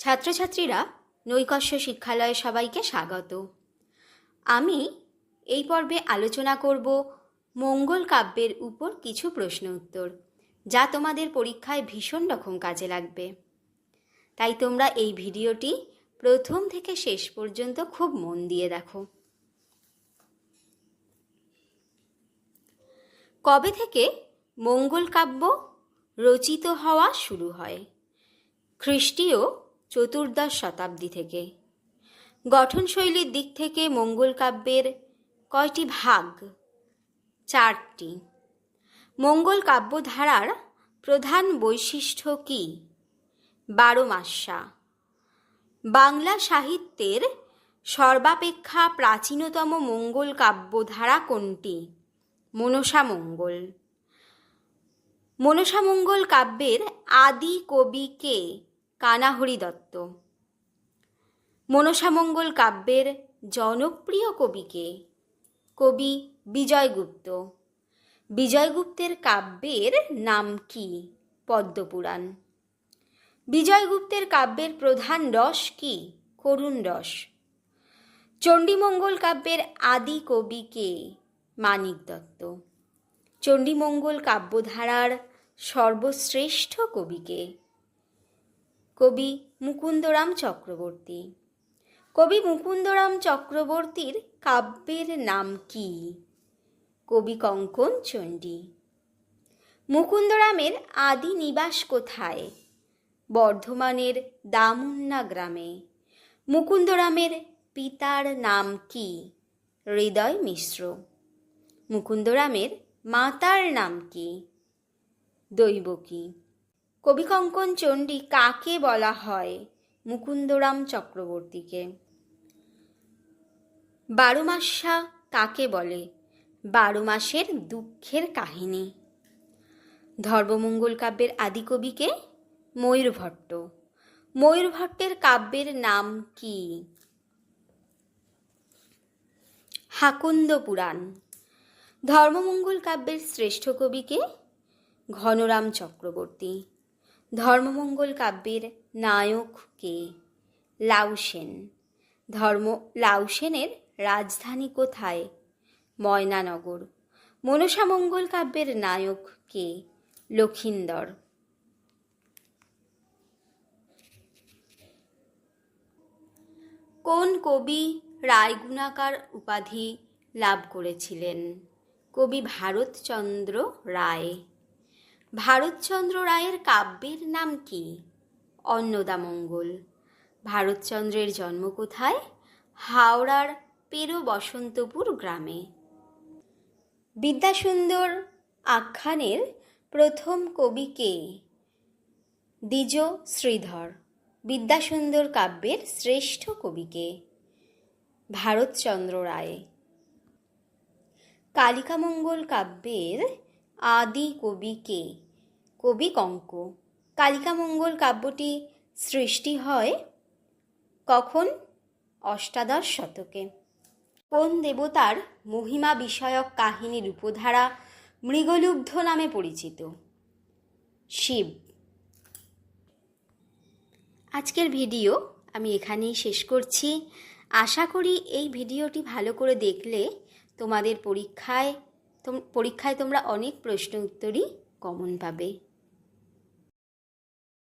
ছাত্রছাত্রীরা নৈকস্য শিক্ষালয়ে সবাইকে স্বাগত। আমি এই পর্বে আলোচনা করব মঙ্গল কাব্যের উপর কিছু প্রশ্ন উত্তর, যা তোমাদের পরীক্ষায় ভীষণ রকম কাজে লাগবে। তাই তোমরা এই ভিডিওটি প্রথম থেকে শেষ পর্যন্ত খুব মন দিয়ে দেখো। কবে থেকে মঙ্গল কাব্য রচিত হওয়া শুরু হয়? খ্রিস্টীয় চতুর্দশ শতাব্দী থেকে। গঠনশৈলীর দিক থেকে মঙ্গল কাব্যের কয়টি ভাগ? চারটি। মঙ্গল কাব্যধারার প্রধান বৈশিষ্ট্য কি? বারো মাসা। বাংলা সাহিত্যের সর্বাপেক্ষা প্রাচীনতম মঙ্গল কাব্যধারা কোনটি? মনসা মঙ্গল। মনসামঙ্গল কাব্যের আদি কবি কে? কানাহরি দত্ত। মনসামঙ্গল কাব্যের জনপ্রিয় কবিকে কবি বিজয়গুপ্ত বিজয়গুপ্তের কাব্যের নাম কি? পদ্মপুরাণ। বিজয়গুপ্তের কাব্যের প্রধান রস কি? করুণ রস। চণ্ডীমঙ্গল কাব্যের আদি কবি কে? মানিক দত্ত। চণ্ডীমঙ্গল কাব্যধারার সর্বশ্রেষ্ঠ কবিকে কবি মুকুন্দরাম চক্রবর্তী। কবি মুকুন্দরাম চক্রবর্তীর কাব্যের নাম কি? কবি কঙ্কন চণ্ডী। মুকুন্দরামের আদি নিবাস কোথায়? বর্ধমানের দামুন্না গ্রামে। মুকুন্দরামের পিতার নাম কি? হৃদয় মিশ্র। মুকুন্দরামের মাতার নাম কি? দৈবকী কবি কঙ্কন চণ্ডী কাকে বলা হয়? মুকুন্দরাম চক্রবর্তীকে। বারো মাসা কাকে বলে? বারো মাসের দুঃখের কাহিনী। ধর্মমঙ্গল কাব্যের আদিকবিকে ময়ূরভট্ট। ময়ূরভট্টের কাব্যের নাম কি? হাকুন্দ পুরাণ। ধর্মমঙ্গল কাব্যের শ্রেষ্ঠ কবিকে ঘনরাম চক্রবর্তী। ধর্মমঙ্গল কাব্যের নায়ক কে? লাউসেন ধর্ম লাউসেনের রাজধানী কোথায়? ময়নানগর। মনসামঙ্গল কাব্যের নায়ক কে? লক্ষিন্দর। কোন কবি রায়গুণাকার উপাধি লাভ করেছিলেন? কবি ভারতচন্দ্র রায়। ভারতচন্দ্র রায়ের কাব্যের নাম কি? অন্নদামঙ্গল ভারতচন্দ্রের জন্ম কোথায়? হাওড়ার পেরো বসন্তপুর গ্রামে। বিদ্যাসুন্দর আখ্যানের প্রথম কবি কে? দ্বিজ শ্রীধর। বিদ্যাসুন্দর কাব্যের শ্রেষ্ঠ কবিকে ভারতচন্দ্র রায়। কালিকামঙ্গল কাব্যের আদি কবি কে? কবি কঙ্ক। কালিকামঙ্গল কাব্যটি সৃষ্টি হয় কখন? অষ্টাদশ শতকে। কোন দেবতার মহিমা বিষয়ক কাহিনীর উপধারা মৃগলুব্ধ নামে পরিচিত? শিব। আজকের ভিডিও আমি এখানেই শেষ করছি। আশা করি এই ভিডিওটি ভালো করে দেখলে তোমাদের পরীক্ষায় পরীক্ষায় তোমরা অনেক প্রশ্ন উত্তরই কমন পাবে।